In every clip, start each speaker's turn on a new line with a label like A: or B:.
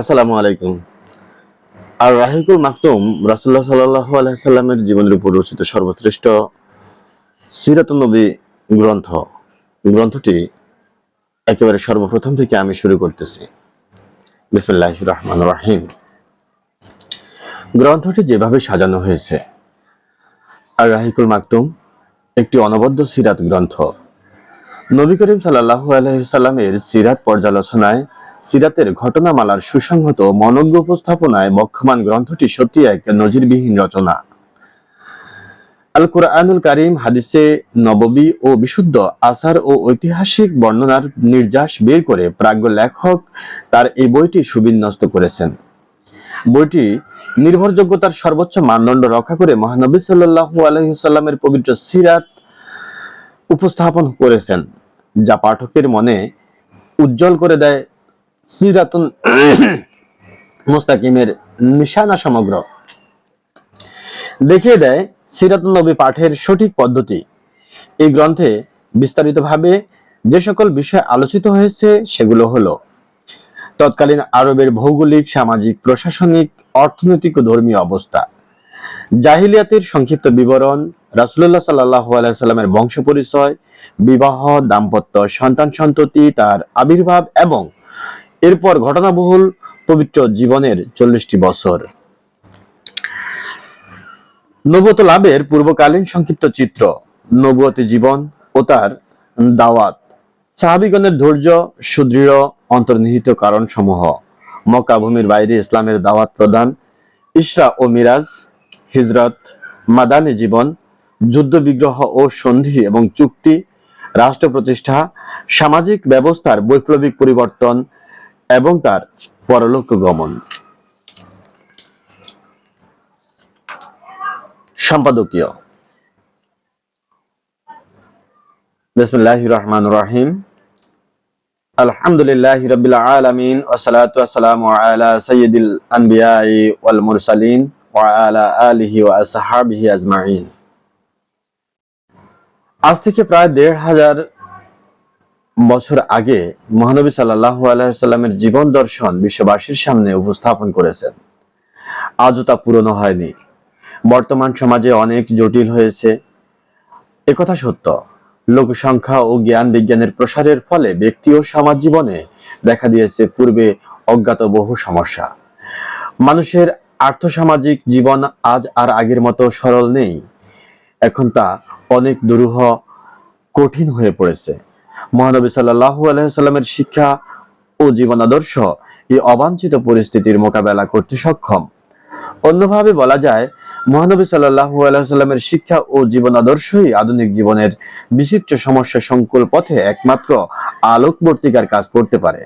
A: আসসালামু আলাইকুম। আর রাহিকুল মাকতুম রাসুল্লাহ সাল্লাহ আলাইসাল্লামের জীবনের উপর রচিত সর্বশ্রেষ্ঠ সিরাতুন নবী গ্রন্থ। গ্রন্থটি একেবারে সর্বপ্রথম থেকে আমি শুরু করতেছি। বিসমুল্লাহ রহমান রাহিম। গ্রন্থটি যেভাবে সাজানো হয়েছে, আর রাহিকুল মাকতুম একটি অনবদ্য সিরাত গ্রন্থ। নবী করিম সাল্লাহ আলহিসাল্লামের সিরাত পর্যালোচনায় সিরাতের ঘটনামালার সুসংহত মনজ্ঞ উপস্থাপনায় বক্ষমান গ্রন্থটি সত্যি এক নজিরবিহীন রচনা। আল কোরআনুল কারিম হাদিসে নববী ও বিশুদ্ধ আসার ও ঐতিহাসিক বর্ণনার নির্যাস বের করে প্রাজ্ঞ লেখক তার এই বইটি সুবিন্যস্ত করেছেন। বইটি নির্ভরযোগ্যতার সর্বোচ্চ মানদণ্ড রক্ষা করে মহানবী সাল্লাহু আলহিসাল্লামের পবিত্র সিরাত উপস্থাপন করেছেন, যা পাঠকের মনে উজ্জ্বল করে দেয় সিরাতুন মুস্তাকিমের নিশানা সমগ্র দেখিয়ে দেয় সিরাতুন নবী পাঠের সঠিক পদ্ধতি। এই গ্রন্থে বিস্তারিতভাবে যে সকল বিষয় আলোচিত হয়েছে সেগুলো হলো তৎকালীন আরবের ভৌগোলিক, সামাজিক, প্রশাসনিক, অর্থনৈতিক ও ধর্মীয় অবস্থা, জাহিলিয়াতের সংক্ষিপ্ত বিবরণ রাসুল্লাহ সাল্লাহ আলাইসাল্লামের বংশ পরিচয়, বিবাহ, দাম্পত্য সন্তান সন্ততি তার আবির্ভাব এবং এরপর ঘটনাবহুল পবিত্র জীবনের চল্লিশটি বছর। নবত লাভের পূর্বকালীন সংক্ষিপ্ত চিত্র নবতী জীবন ও তার দাওয়াত। সাহাবিগণের ধৈর্য, সুদৃঢ়, অন্তর্নিহিত কারণ সমূহ মক্কা ভূমির বাইরে ইসলামের দাওয়াত প্রদান, ইসরা ও মিরাজ, হিজরত, মাদানি জীবন যুদ্ধ বিগ্রহ ও সন্ধি এবং চুক্তি রাষ্ট্র প্রতিষ্ঠা সামাজিক ব্যবস্থার বৈপ্লবিক পরিবর্তন এবং তার পরলোক গমন। সম্পাদকীয়। বিসমিল্লাহ রহমান রহিম। আলহামদুলিল্লাহ রবিল আলমিন ওসালাতু আসসালামু আলা সৈয়দিল আনবিয়াই ওয়াল মুরসালিন ওয়া আজ থেকে প্রায় দেড় হাজার বছর আগে মহানবী সাল্লাহ আলাইসাল্লামের জীবন দর্শন বিশ্ববাসীর সামনে উপস্থাপন করেছেন। আজও তা পুরনো হয়নি। বর্তমান সমাজে অনেক জটিল হয়েছে। একথা সত্য। লোক সংখ্যা ও জ্ঞান বিজ্ঞানের প্রসারের ফলে ব্যক্তি ও সমাজ জীবনে দেখা দিয়েছে পূর্বে অজ্ঞাত বহু সমস্যা। মানুষের আর্থসামাজিক জীবন আজ আর আগের মতো সরল নেই। এখন তা অনেক দুরূহ, কঠিন হয়ে পড়েছে। মহানবী সাল্লাহ আলহামের শিক্ষা ও জীবন আদর্শ এই অবাঞ্ছিত পরিস্থিতির মোকাবেলা করতে সক্ষম। অন্যভাবে বলা যায়, মহানবী সাল্লাহু আলাইসাল্লামের শিক্ষা ও জীবন আদর্শই আধুনিক জীবনের বিচিত্র সমস্যা সংকুল পথে একমাত্র আলোকবর্তিকার কাজ করতে পারে।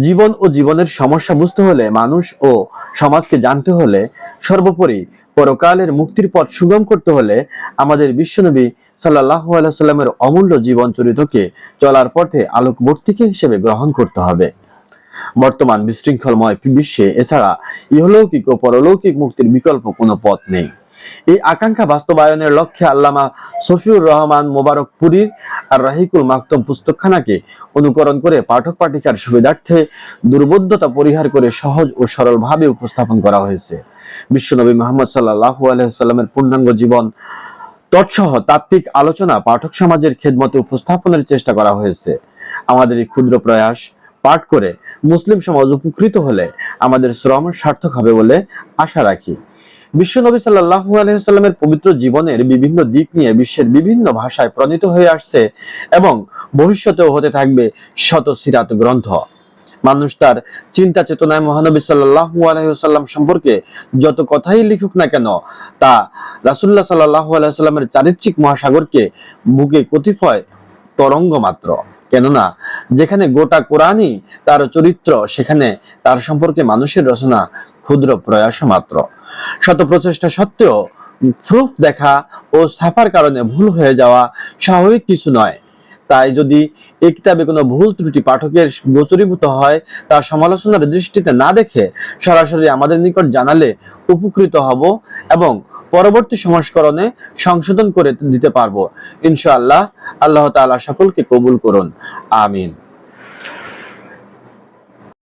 A: জীবন ও জীবনের সমস্যা বুঝতে হলে মানুষ ও সমাজকে জানতে হলে সর্বোপরি পরকালের মুক্তির পথ সুগম করতে হলে আমাদের বিশ্বনবী সাল্লাহ আলাইসাল্লামের অমূল্য জীবন চরিত্রকে চলার পথে আলোকবর্তিকে হিসেবে গ্রহণ করতে হবে। বর্তমান বিশৃঙ্খলময় বিশ্বে এছাড়া ইহলৌকিক ও পরলৌকিক মুক্তির বিকল্প কোনো পথ নেই। এই আকাঙ্ক্ষা বাস্তবায়নের লক্ষ্যে আল্লামা সফিউর রহমান মোবারক পুরীর আর রাহিকুল মাকতম পুস্তকখানাকে অনুকরণ করে পাঠক পাঠিকার সুবিধার্থে দুর্বোধ্যতা পরিহার করে সহজ ও সরলভাবে উপস্থাপন করা হয়েছে। বিশ্বনবী মোহাম্মদ সাল্লাহ আলহামের পূর্ণাঙ্গ জীবন তৎসহ তাত্ত্বিক আলোচনা পাঠক সমাজের খেদমতে উপস্থাপনের চেষ্টা করা হয়েছে। আমাদের এই ক্ষুদ্র প্রয়াস পাঠ করে মুসলিম সমাজ উপকৃত হলে আমাদের শ্রম সার্থক হবে বলে আশা রাখি। বিশ্বনবী সাল্লাহু আলহিহাল্লামের পবিত্র জীবনের বিভিন্ন দিক নিয়ে বিশ্বের বিভিন্ন ভাষায় প্রণীত হয়ে আসছে এবং ভবিষ্যতেও হতে থাকবে শত সিরাত গ্রন্থ। মানুষ তার চিন্তা চেতনায় মহানবী সাল্লাহু আলহিহাল্লাম সম্পর্কে যত কথাই লিখুক না কেন, তা রাসুল্লাহ সাল্লাহু আলাইসাল্লামের চারিত্রিক মহাসাগরকে বুকে কতিপয় তরঙ্গ মাত্র। কেননা, যেখানে গোটা কোরআনই তার চরিত্র, সেখানে তার সম্পর্কে মানুষের রচনা ক্ষুদ্র প্রয়াস মাত্র। শত প্রচেষ্টা সত্ত্বেও প্রুফ দেখা ও ছাপার কারণে ভুল হয়ে যাওয়া স্বাভাবিক কিছু নয়। তাই যদি এই কিতাবে কোনো ভুল ত্রুটি পাঠকের গোচরীভূত হয়, তা সমালোচনার দৃষ্টিতে না দেখে সরাসরি আমাদের নিকট জানালে উপকৃত হব এবং পরবর্তী সংস্করণে সংশোধন করে দিতে পারব। ইনশাআল্লাহ, আল্লাহ তালা সকলকে কবুল করুন। আমিন।